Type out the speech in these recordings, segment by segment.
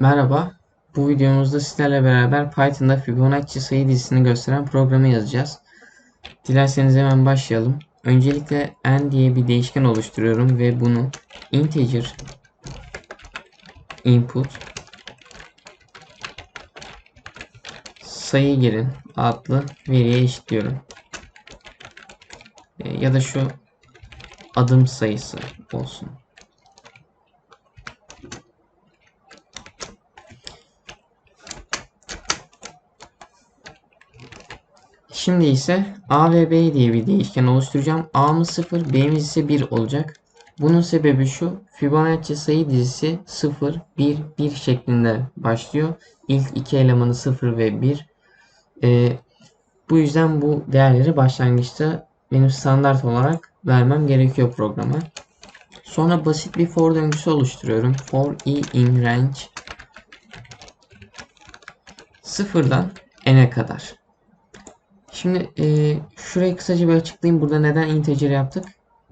Merhaba, bu videomuzda sizlerle beraber Python'da Fibonacci sayı dizisini gösteren programı yazacağız. Dilerseniz hemen başlayalım. Öncelikle n diye bir değişken oluşturuyorum ve bunu integer input sayı girin adlı veriye eşitliyorum. E, ya da şu adım sayısı olsun. Şimdi ise a ve b diye bir değişken oluşturacağım. a'mız 0, b'miz ise 1 olacak. Bunun sebebi şu. Fibonacci sayı dizisi 0, 1, 1 şeklinde başlıyor. İlk iki elemanı 0 ve 1. Ee, bu yüzden bu değerleri başlangıçta benim standart olarak vermem gerekiyor programa. Sonra basit bir for döngüsü oluşturuyorum. For i in range sıfırdan n'e kadar. Şimdi e, şurayı kısaca bir açıklayayım. Burada neden integer yaptık?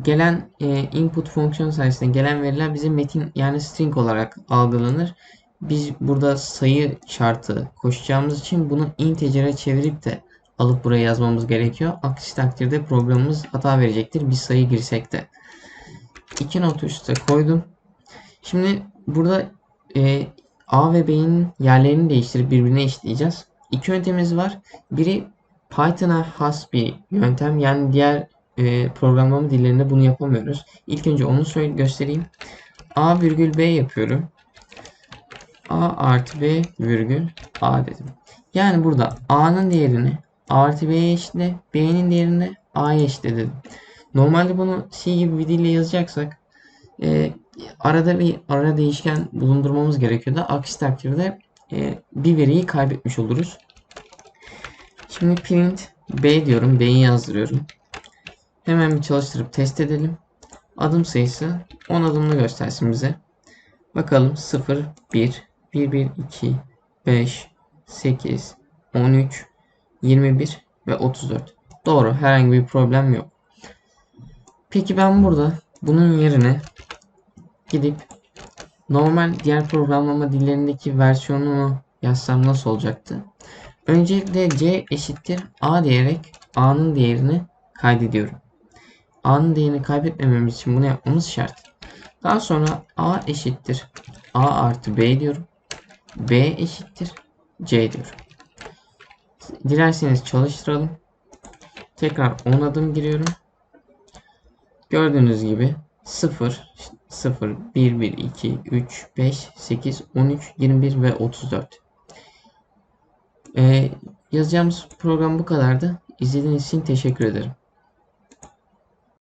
Gelen e, input fonksiyon sayesinde gelen veriler bizim metin yani string olarak algılanır. Biz burada sayı şartı koşacağımız için bunu integer'e çevirip de alıp buraya yazmamız gerekiyor. Aksi takdirde programımız hata verecektir. Bir sayı girsek de. İki not üstte koydum. Şimdi burada e, A ve B'nin yerlerini değiştirip birbirine eşitleyeceğiz. İki yöntemimiz var. Biri Python'a has bir yöntem. Yani diğer e, programlama dillerinde bunu yapamıyoruz. İlk önce onu söyle göstereyim. A virgül B yapıyorum. A artı B virgül A dedim. Yani burada A'nın değerini artı B'ye eşitle, B'nin değerini A'ya eşitle dedim. Normalde bunu C gibi bir dille yazacaksak e, arada bir ara değişken bulundurmamız gerekiyor da aksi takdirde e, bir veriyi kaybetmiş oluruz. Şimdi print b diyorum. B'yi yazdırıyorum. Hemen bir çalıştırıp test edelim. Adım sayısı 10 adımlı göstersin bize. Bakalım 0, 1, 1, 1, 2, 5, 8, 13, 21 ve 34. Doğru. Herhangi bir problem yok. Peki ben burada bunun yerine gidip normal diğer programlama dillerindeki versiyonunu yazsam nasıl olacaktı? Öncelikle c eşittir a diyerek a'nın değerini kaydediyorum. a'nın değerini kaybetmememiz için bunu yapmamız şart. Daha sonra a eşittir a artı b diyorum. b eşittir c diyorum. Dilerseniz çalıştıralım. Tekrar 10 adım giriyorum. Gördüğünüz gibi 0, 0, 1, 1, 2, 3, 5, 8, 13, 21 ve 34. Ee, yazacağımız program bu kadardı. İzlediğiniz için teşekkür ederim.